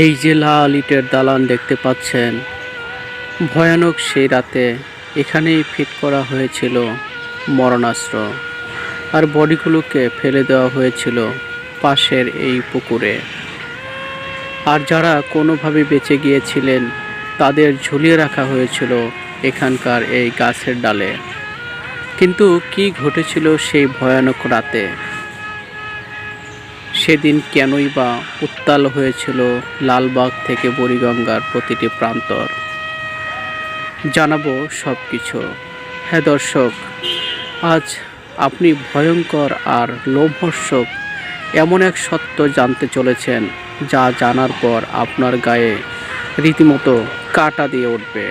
এই যে লাল ইটের দালান দেখতে পাচ্ছেন, ভয়ানক সেই রাতে এখানেই ফিট করা হয়েছিল মরণাস্ত্র আর বডিগুলোকে ফেলে দেওয়া হয়েছিল পাশের এই পুকুরে। আর যারা কোনোভাবে বেঁচে গিয়েছিলেন, তাদের ঝুলিয়ে রাখা হয়েছিল এখানকার এই গাছের ডালে। কিন্তু কি ঘটেছিল সেই ভয়ানক রাতে? সেদিন কেনই বা উত্তাল হয়েছিল লালবাগ থেকে বুড়িগঙ্গার প্রতিটি প্রান্তর? জানাব সব কিছু হ্যাঁ দর্শক, আজ আপনি ভয়ঙ্কর আর লোমহর্ষক এমন এক সত্য জানতে চলেছেন, যা জানার পর আপনার গায়ে রীতিমতো কাটা দিয়ে উঠবে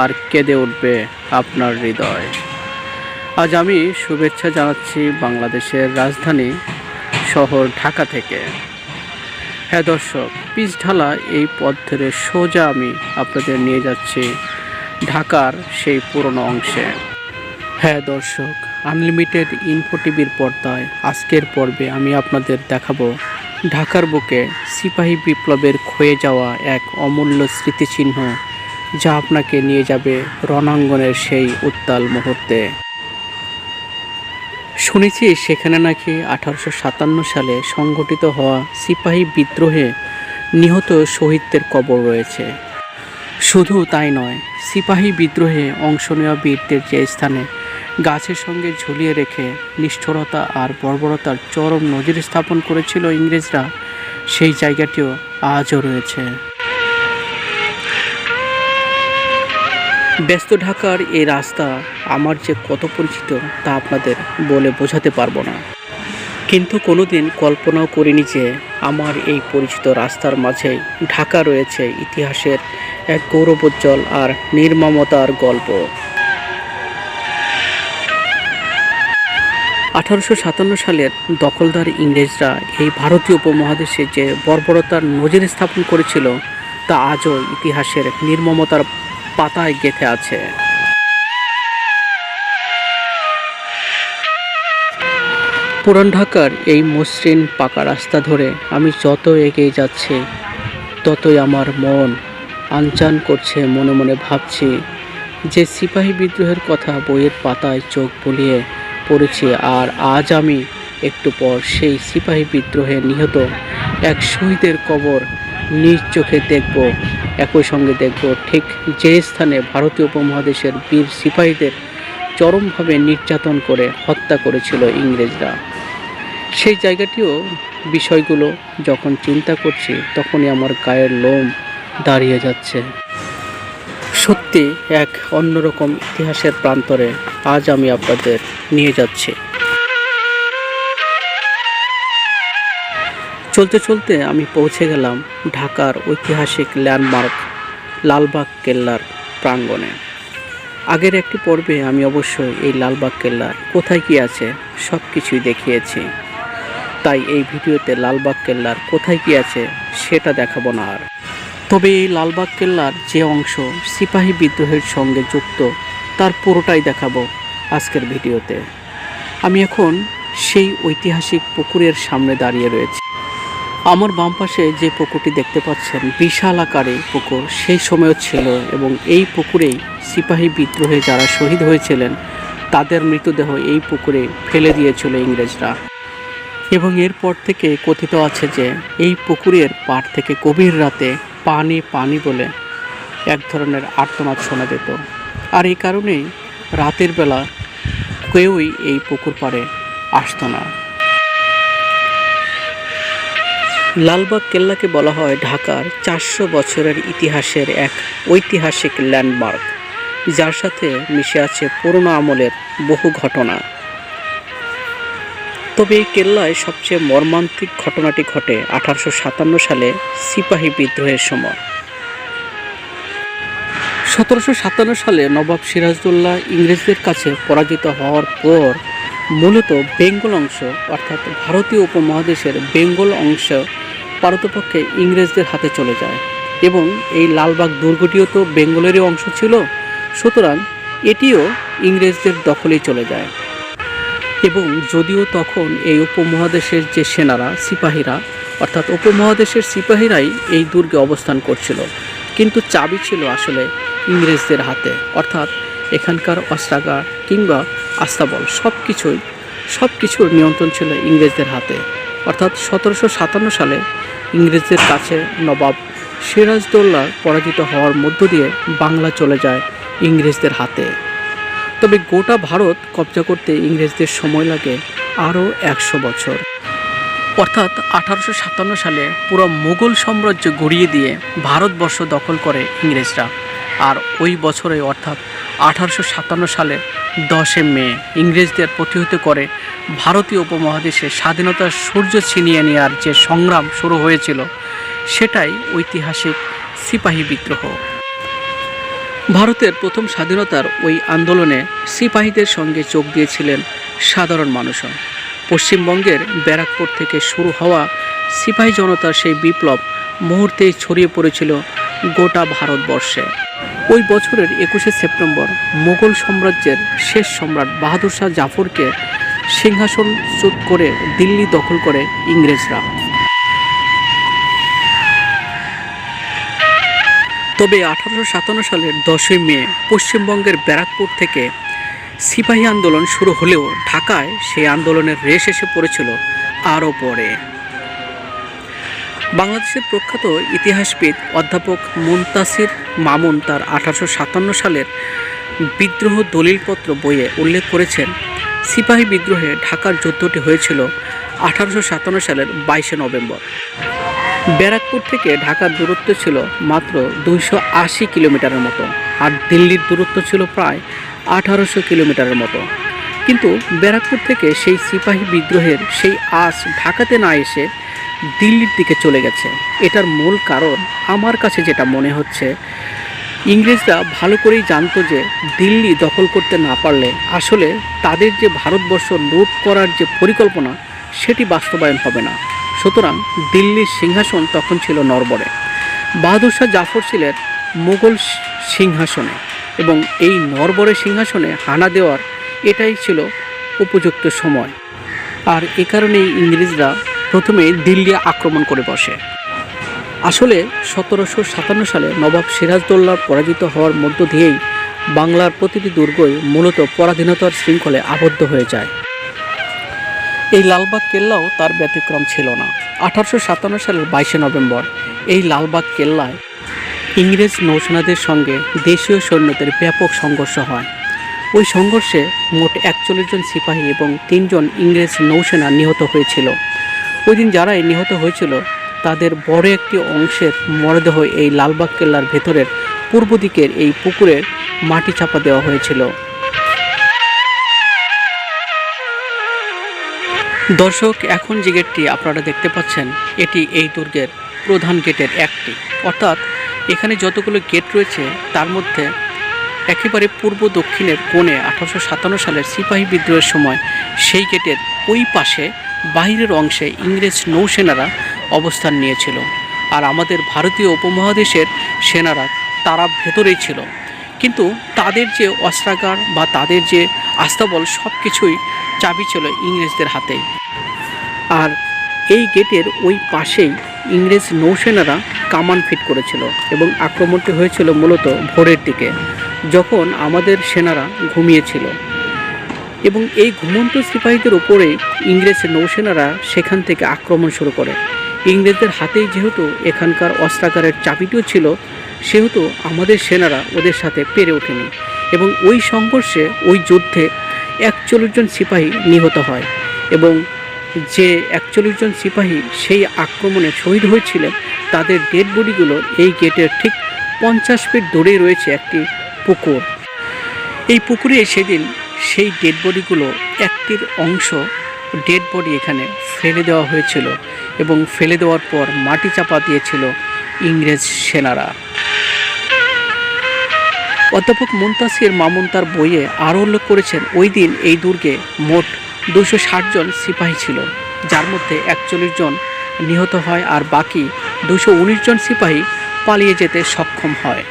আর কেঁদে উঠবে আপনার হৃদয়। আজ আমি শুভেচ্ছা জানাচ্ছি বাংলাদেশের রাজধানী শহর ঢাকা থেকে। হ্যাঁ দর্শক, পিচ ঢালা এই পথ ধরে সোজা আমি আপনাদের নিয়ে যাচ্ছি ঢাকার সেই পুরনো অংশে। হ্যাঁ দর্শক আনলিমিটেড ইনফো টিভির পর্দায় আজকের পর্বে আমি আপনাদের দেখাবো ঢাকার বুকে সিপাহী বিপ্লবের ক্ষয়ে যাওয়া এক অমূল্য স্মৃতিচিহ্ন যা আপনাকে নিয়ে যাবে রণাঙ্গনের সেই উত্তাল মুহূর্তে। শুনেছি সেখানে নাকি আঠারোশো সাতান্ন সালে সংগঠিত হওয়া সিপাহী বিদ্রোহে নিহত শহীদদের কবর রয়েছে। শুধু তাই নয়, সিপাহী বিদ্রোহে অংশ নেওয়া বীরদের যে স্থানে গাছের সঙ্গে ঝুলিয়ে রেখে নিষ্ঠুরতা আর বর্বরতার চরম নজির স্থাপন করেছিল ইংরেজরা, সেই জায়গাটিও আজও রয়েছে। ব্যস্ত ঢাকার এই রাস্তা আমার যে কত পরিচিত তা আপনাদের বলে বোঝাতে পারব না। কিন্তু কোনোদিন কল্পনাও করিনি যে আমার এই পরিচিত রাস্তার মাঝে ঢাকা রয়েছে ইতিহাসের এক গৌরবোজ্জ্বল আর নির্মমতার গল্প। আঠারোশো সাতান্ন সালের দখলদার ইংরেজরা এই ভারতীয় উপমহাদেশে যে বর্বরতার নজির স্থাপন করেছিল, তা আজও ইতিহাসের নির্মমতার পাতায় গেঁথে আছে। পুরান ঢাকার এই মসৃণ পাকা রাস্তা ধরে আমি যত এগিয়ে যাচ্ছি, ততই আমার মন আনচান করছে, মনে মনে ভাবছি যে সিপাহী বিদ্রোহের কথা বইয়ের পাতায় চোখ বুলিয়ে পড়েছি, আর আজ আমি একটু পর সেই সিপাহী বিদ্রোহে নিহত এক শহীদের কবর নিজ চোখে দেখব, একই সঙ্গে দেখব। ঠিক যে স্থানে ভারতীয় উপমহাদেশের বীর সিপাহীদের চরমভাবে নির্যাতন করে হত্যা করেছিল ইংরেজরা। সেই জায়গাটিও বিষয়গুলো যখন চিন্তা করছি, তখনই আমার গায়ের লোম দাঁড়িয়ে যাচ্ছে। সত্যি এক অন্যরকম ইতিহাসের প্রান্তরে আজ আমি আপনাদের নিয়ে যাচ্ছি। চলতে চলতে আমি পৌঁছে গেলাম ঢাকার ঐতিহাসিক ল্যান্ডমার্ক লালবাগ কেল্লার প্রাঙ্গণে। আগের একটি পর্বে আমি অবশ্যই এই লালবাগ কেল্লা কোথায় কি আছে সব কিছুই দেখিয়েছি। তাই এই ভিডিওতে লালবাগ কেল্লার কোথায় কি আছে সেটা দেখাবো না আর। তবে এই লালবাগ কেল্লার যে অংশ সিপাহী বিদ্রোহের সঙ্গে যুক্ত, তার পুরোটাই দেখাবো আজকের ভিডিওতে। আমি এখন সেই ঐতিহাসিক পুকুরের সামনে দাঁড়িয়ে রয়েছি। আমার বাম পাশে যে পুকুরটি দেখতে পাচ্ছেন, বিশাল আকারে পুকুর। সেই সময়ও ছিল এবং এই পুকুরেই সিপাহী বিদ্রোহে যারা শহীদ হয়েছিলেন, তাদের মৃতদেহ এই পুকুরে ফেলে দিয়েছিল ইংরেজরা। এবং এরপর থেকে কথিত আছে যে, এই পুকুরের পাড় থেকে গভীর রাতে পানি পানি বলে এক ধরনের আর্তনাদ শোনা যেত। আর এই কারণেই রাতের বেলা কেউই এই পুকুর পাড়ে আসতো না। লালবাগ কেল্লাকে বলা হয় ঢাকার চারশো বছরের ইতিহাসের এক ঐতিহাসিক ল্যান্ডমার্ক, যার সাথে মিশে আছে পুরনো আমলের বহু ঘটনা। তবে এই কেল্লায় সবচেয়ে মর্মান্তিক ঘটনাটি ঘটে আঠারোশো সাতান্ন সালে সিপাহী বিদ্রোহের সময়। সতেরোশো সাতান্ন সালে নবাব সিরাজদৌল্লাহ ইংরেজদের কাছে পরাজিত হওয়ার পর মূলত বেঙ্গল অংশ, অর্থাৎ ভারতীয় উপমহাদেশের বেঙ্গল অংশ পারতপক্ষে ইংরেজদের হাতে চলে যায়। এবং এই লালবাগ দুর্গটিও তো বেঙ্গলেরই অংশ ছিল। সুতরাং এটিও ইংরেজদের দখলেই চলে যায়। এবং যদিও তখন এই উপমহাদেশের যে সেনারা, সিপাহীরা, অর্থাৎ উপমহাদেশের সিপাহীরাই এই দুর্গে অবস্থান করছিল। কিন্তু চাবি ছিল আসলে ইংরেজদের হাতে। অর্থাৎ এখানকার অস্ত্রাগার কিংবা আস্তাবল সব কিছুই সব কিছুর নিয়ন্ত্রণ ছিল ইংরেজদের হাতে। অর্থাৎ সতেরোশো সাতান্ন সালে ইংরেজদের কাছে নবাব সিরাজদৌল্লার পরাজিত হওয়ার মধ্য দিয়ে বাংলা চলে যায় ইংরেজদের হাতে। তবে গোটা ভারত কবজা করতে ইংরেজদের সময় লাগে আরও একশো বছর। অর্থাৎ আঠারোশো সাতান্ন সালে পুরো মুঘল সাম্রাজ্য গড়িয়ে দিয়ে ভারতবর্ষ দখল করে ইংরেজরা। আর ওই বছরে অর্থাৎ আঠারোশো সাতান্ন সালে দশে মে ইংরেজদের প্রতিহত করে ভারতীয় উপমহাদেশে স্বাধীনতার সূর্য ছিনিয়ে নেওয়ার যে সংগ্রাম শুরু হয়েছিল, সেটাই ঐতিহাসিক সিপাহী বিদ্রোহ। ভারতের প্রথম স্বাধীনতার ওই আন্দোলনে সিপাহীদের সঙ্গে যোগ দিয়েছিলেন সাধারণ মানুষও পশ্চিমবঙ্গের ব্যারাকপুর থেকে শুরু হওয়া সিপাহী জনতার সেই বিপ্লব মুহূর্তেই ছড়িয়ে পড়েছিল গোটা ভারতবর্ষে। ওই বছরের একুশে সেপ্টেম্বর মোগল সাম্রাজ্যের শেষ সম্রাট বাহাদুর শাহ জাফরকে সিংহাসন সিংহাসনচ্যুত করে দিল্লি দখল করে ইংরেজরা। তবে আঠারোশো সাতান্ন সালের দশই মে পশ্চিমবঙ্গের ব্যারাকপুর থেকে সিপাহী আন্দোলন শুরু হলেও ঢাকায় সেই আন্দোলনের রেশ এসে পড়েছিল আরও পরে। বাংলাদেশের প্রখ্যাত ইতিহাসবিদ অধ্যাপক মুনতাসির মামুন তার আঠারোশো সাতান্ন সালের বিদ্রোহ দলিলপত্র বইয়ে উল্লেখ করেছেন, সিপাহী বিদ্রোহে ঢাকার যুদ্ধটি হয়েছিল আঠারোশো সাতান্ন সালের বাইশে নভেম্বর। ব্যারাকপুর থেকে ঢাকার দূরত্ব ছিল মাত্র দুইশো আশি কিলোমিটারের মতো আর দিল্লির দূরত্ব ছিল প্রায় আঠারোশো কিলোমিটারের মতো। কিন্তু ব্যারাকপুর থেকে সেই সিপাহী বিদ্রোহের সেই আশ ঢাকাতে না এসে দিল্লির দিকে চলে গেছে। এটার মূল কারণ আমার কাছে যেটা মনে হচ্ছে, ইংরেজরা ভালো করেই জানতো যে দিল্লি দখল করতে না পারলে আসলে তাদের যে ভারতবর্ষ লুট করার যে পরিকল্পনা, সেটি বাস্তবায়ন হবে না। সুতরাং দিল্লির সিংহাসন তখন ছিল নরবরে। বাহাদুর শাহ জাফর ছিলেন মুঘল সিংহাসনে এবং এই নরবরে সিংহাসনে হানা দেওয়ার এটাই ছিল উপযুক্ত সময়। আর এ কারণেই ইংরেজরা প্রথমে দিল্লি আক্রমণ করে বসে। আসলে সতেরোশো সাতান্ন সালে নবাব সিরাজদৌল্লার পরাজিত হওয়ার মধ্য দিয়েই বাংলার প্রতিটি দুর্গই মূলত পরাধীনতার শৃঙ্খলে আবদ্ধ হয়ে যায়। এই লালবাগ কেল্লাও তার ব্যতিক্রম ছিল না। আঠারোশো সাতান্ন সালের বাইশে নভেম্বর এই লালবাগ কেল্লায় ইংরেজ নৌসেনাদের সঙ্গে দেশীয় সৈন্যদের ব্যাপক সংঘর্ষ হয়। ওই সংঘর্ষে মোট একচল্লিশ জন সিপাহী এবং তিনজন ইংরেজ নৌসেনা নিহত হয়েছিল। ওই দিন যারাই নিহত হয়েছিল, তাদের বড় একটি অংশের মরদেহ এই লালবাগ কেল্লার ভেতরের পূর্ব দিকের এই পুকুরের মাটি চাপা দেওয়া হয়েছিল। দর্শক, এখন যে গেটটি আপনারা দেখতে পাচ্ছেন, এটি এই দুর্গের প্রধান গেটের একটি। অর্থাৎ, এখানে যতগুলো গেট রয়েছে, তার মধ্যে একেবারে পূর্ব দক্ষিণের কোণে আঠারোশো সাতান্ন সালের সিপাহী বিদ্রোহের সময় সেই গেটের ওই পাশে বাইরের অংশে ইংরেজ নৌসেনারা অবস্থান নিয়েছিল আর আমাদের ভারতীয় উপমহাদেশের সেনারা তারা ভেতরেই ছিল। কিন্তু তাদের যে অস্ত্রাগার বা তাদের যে আস্তাবল সব কিছুই চাবি ছিল ইংরেজদের হাতে। আর এই গেটের ওই পাশেই ইংরেজ নৌসেনারা কামান ফিট করেছিল এবং আক্রমণটি হয়েছিল মূলত ভোরের দিকে, যখন আমাদের সেনারা ঘুমিয়েছিল। এবং এই ঘুমন্ত সিপাহীদের ওপরে ইংরেজের নৌসেনারা সেখান থেকে আক্রমণ শুরু করে। ইংরেজদের হাতেই যেহেতু এখানকার অস্ত্রাগারের চাবিটিও ছিল, সেহেতু আমাদের সেনারা ওদের সাথে পেরে ওঠেনি এবং ওই সংঘর্ষে, ওই যুদ্ধে একচল্লিশ জন সিপাহী নিহত হয় এবং যে একচল্লিশ জন সিপাহী সেই আক্রমণে শহীদ হয়েছিলেন, তাদের ডেড বডিগুলো এই গেটের ঠিক পঞ্চাশ ফিট দূরেই রয়েছে একটি পুকুর। এই পুকুরে সেদিন সেই ডেড বডিগুলো একটির অংশ ডেড বডি এখানে ফেলে দেওয়া হয়েছিল এবং ফেলে দেওয়ার পর মাটি চাপা দিয়েছিল ইংরেজ সেনারা। অধ্যাপক মুন্তাসির মামুন তার বইয়ে আরও উল্লেখ করেছেন, ওই দিন এই দুর্গে মোট দুশো জন সিপাহী ছিল, যার মধ্যে একচল্লিশ জন নিহত হয় আর বাকি দুশো জন সিপাহী পালিয়ে যেতে সক্ষম হয়।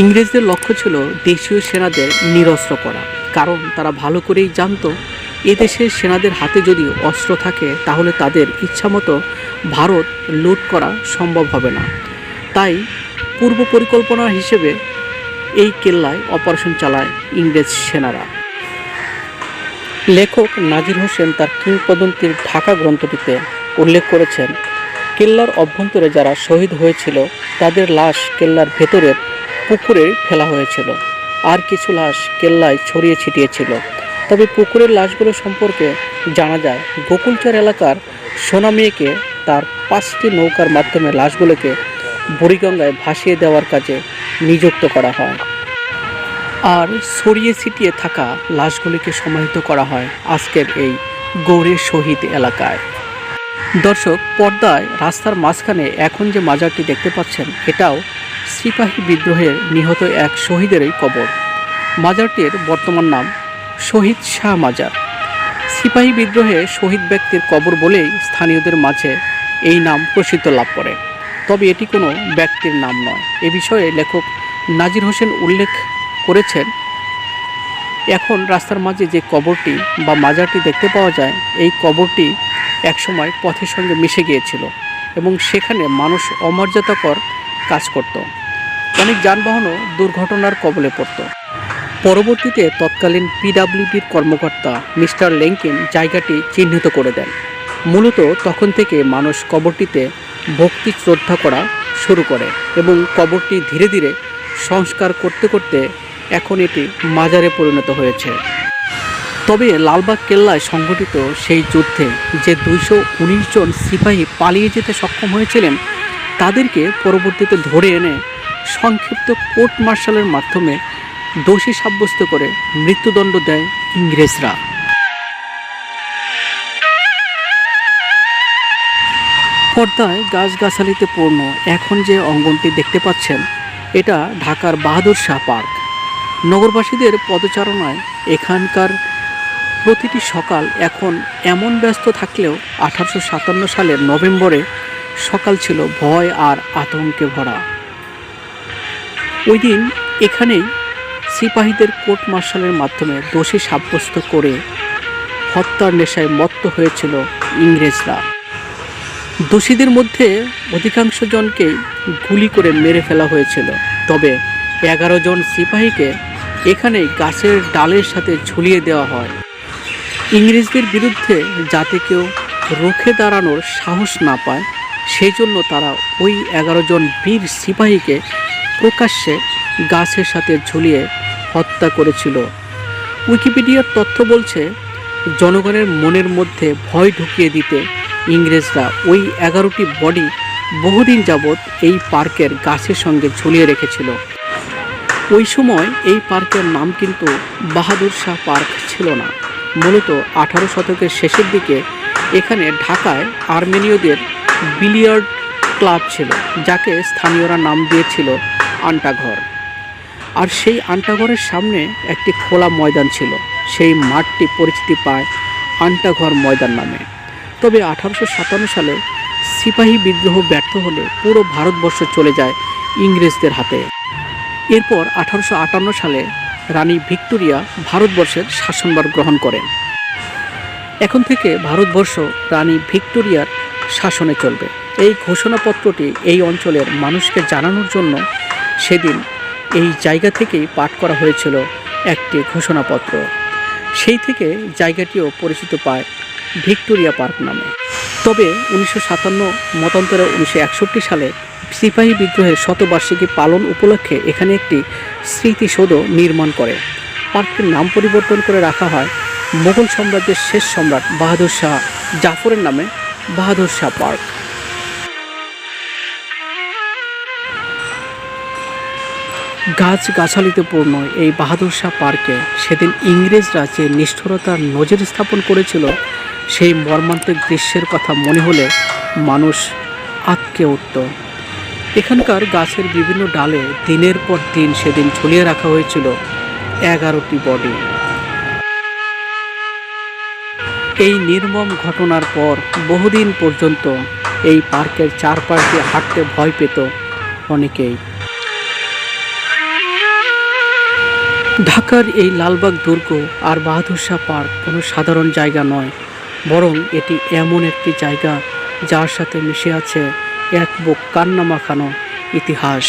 ইংরেজদের লক্ষ্য ছিল দেশীয় সেনাদের নিরস্ত্র করা। কারণ তারা ভালো করেই জানতো, এদেশের সেনাদের হাতে যদি অস্ত্র থাকে, তাহলে তাদের ইচ্ছামতো ভারত লুট করা সম্ভব হবে না। তাই পূর্ব পরিকল্পনা হিসেবে এই কেল্লায় অপারেশন চালায় ইংরেজ সেনারা। লেখক নাজির হোসেন তার কিংবদন্তির ঢাকা গ্রন্থটিতে উল্লেখ করেছেন, কেল্লার অভ্যন্তরে যারা শহীদ হয়েছিল, তাদের লাশ কেল্লার ভেতরের পুকুরে ফেলা হয়েছিল। আর কিছু লাশ কেল্লায় ছড়িয়ে ছিটিয়েছিল। তবে পুকুরের লাশগুলো সম্পর্কে জানা যায়, গোকুলচর এলাকার সোনা মেয়েকে তার পাঁচটি নৌকার মাধ্যমে লাশগুলোকে বুড়িগঙ্গায় ভাসিয়ে দেওয়ার কাজে নিযুক্ত করা হয়। আর ছড়িয়ে ছিটিয়ে থাকা লাশগুলিকে সমাহিত করা হয় আজকের এই গৌড়ের শহীদ এলাকায়। দর্শক, পর্দায় রাস্তার মাঝখানে এখন যে মাজারটি দেখতে পাচ্ছেন, এটাও সিপাহী বিদ্রোহের নিহত এক শহীদেরই কবর। মাজারটির বর্তমান নাম শহীদ শাহ মাজার। সিপাহী বিদ্রোহে শহীদ ব্যক্তির কবর বলেই স্থানীয়দের মাঝে এই নাম প্রসিদ্ধ লাভ করে। তবে এটি কোনো ব্যক্তির নাম নয়। এ বিষয়ে লেখক নাজির হোসেন উল্লেখ করেছেন, এখন রাস্তার মাঝে যে কবরটি বা মাজারটি দেখতে পাওয়া যায়, এই কবরটি একসময় পথের সঙ্গে মিশে গিয়েছিল এবং সেখানে মানুষ অমর্যাদাকর কাজ করত। অনেক যানবাহনও দুর্ঘটনার কবলে পড়ত। পরবর্তীতে তৎকালীন পিডাব্লিউডির কর্মকর্তা মিস্টার লেঙ্কিন জায়গাটি চিহ্নিত করে দেন। মূলত তখন থেকে মানুষ কবরটিতে ভক্তি শ্রদ্ধা করা শুরু করে এবং কবরটি ধীরে ধীরে সংস্কার করতে করতে এখন এটি মাজারে পরিণত হয়েছে। তবে লালবাগ কেল্লায় সংঘটিত সেই যুদ্ধে যে দুইশো উনিশ জন সিপাহী পালিয়ে যেতে সক্ষম হয়েছিলেন তাদেরকে পরবর্তীতে ধরে এনে সংক্ষিপ্ত কোর্ট মার্শালের মাধ্যমে দোষী সাব্যস্ত করে মৃত্যুদণ্ড দেয় ইংরেজরা। পর্দায় গাছগাছালিতে পূর্ণ এখন যে অঙ্গনটি দেখতে পাচ্ছেন, এটা ঢাকার বাহাদুর শাহ পার্ক। নগরবাসীদের পদচারণায় এখানকার প্রতিটি সকাল এখন এমন ব্যস্ত থাকলেও আঠারোশো সাতান্ন সালের নভেম্বরে সকাল ছিল ভয় আর আতঙ্কে ভরা। ওই দিন এখানেই সিপাহীদের কোর্ট মার্শালের মাধ্যমে দোষী সাব্যস্ত করে হত্যার নেশায় মত্ত হয়েছিল ইংরেজরা। দোষীদের মধ্যে অধিকাংশ জনকেই গুলি করে মেরে ফেলা হয়েছিল। তবে এগারো জন সিপাহীকে এখানে গাছের ডালের সাথে ঝুলিয়ে দেওয়া হয়। ইংরেজদের বিরুদ্ধে যাতে কেউ রুখে দাঁড়ানোর সাহস না পায় সেই জন্য তারা ওই এগারো জন বীর সিপাহীকে প্রকাশ্যে গাছের সাথে ঝুলিয়ে হত্যা করেছিল। উইকিপিডিয়ার তথ্য বলছে, জনগণের মনের মধ্যে ভয় ঢুকিয়ে দিতে ইংরেজরা ওই এগারোটি বডি বহুদিন যাবৎ এই পার্কের গাছের সঙ্গে ঝুলিয়ে রেখেছিল। ওই সময় এই পার্কের নাম কিন্তু বাহাদুর শাহ পার্ক ছিল না। মূলত আঠারো শতকের শেষের দিকে এখানে ঢাকায় আর্মেনীয়দের বিলিয়ার্ড ক্লাব ছিল, যাকে স্থানীয়রা নাম দিয়েছিল আন্টাঘর। আর সেই আন্টাঘরের সামনে একটি খোলা ময়দান ছিল। সেই মাঠটি পরিচিতি পায় আন্টাঘর ময়দান নামে। তবে আঠারোশো সাতান্ন সালে সিপাহী বিদ্রোহ ব্যর্থ হলে পুরো ভারতবর্ষ চলে যায় ইংরেজদের হাতে। এরপর আঠারোশো আটান্ন সালে রানী ভিক্টোরিয়া ভারতবর্ষের শাসনভার গ্রহণ করেন। এখন থেকে ভারতবর্ষ রানী ভিক্টোরিয়ার শাসনে চলবে। এই ঘোষণাপত্রটি এই অঞ্চলের মানুষকে জানানোর জন্য সেদিন এই জায়গা থেকেই পাঠ করা হয়েছিল একটি ঘোষণাপত্র। সেই থেকে জায়গাটিও পরিচিত পায় ভিক্টোরিয়া পার্ক নামে। তবে উনিশশো সাতান্ন মতান্তরে উনিশশো একষট্টি সালে সিপাহী বিদ্রোহের শতবার্ষিকী পালন উপলক্ষে এখানে একটি স্মৃতিসৌধ নির্মাণ করে। পার্কটির নাম পরিবর্তন করে রাখা হয় মুঘল সাম্রাজ্যের শেষ সম্রাট বাহাদুর শাহ জাফরের নামে বাহাদুর শাহ পার্ক। গাছ গাছালিতে পূর্ণ এই বাহাদুর শাহ পার্কে সেদিন ইংরেজরা যে নিষ্ঠুরতার নজর স্থাপন করেছিল সেই মর্মান্তিক দৃশ্যের কথা মনে হলে মানুষ আটকে উঠত। এখানকার গাছের বিভিন্ন ডালে দিনের পর দিন সেদিন ঝুলিয়ে রাখা হয়েছিল এগারোটি বডি। এই নির্মম ঘটনার পর বহুদিন পর্যন্ত এই পার্কের চারপাশে হাঁটতে ভয় পেত অনেকেই। ঢাকার এই লালবাগ দুর্গ আর বাহাদুর শাহ পার্ক কোনো সাধারণ জায়গা নয়, বরং এটি এমন একটি জায়গা যার সাথে মিশে আছে এক বুক কান্না মাখানো ইতিহাস।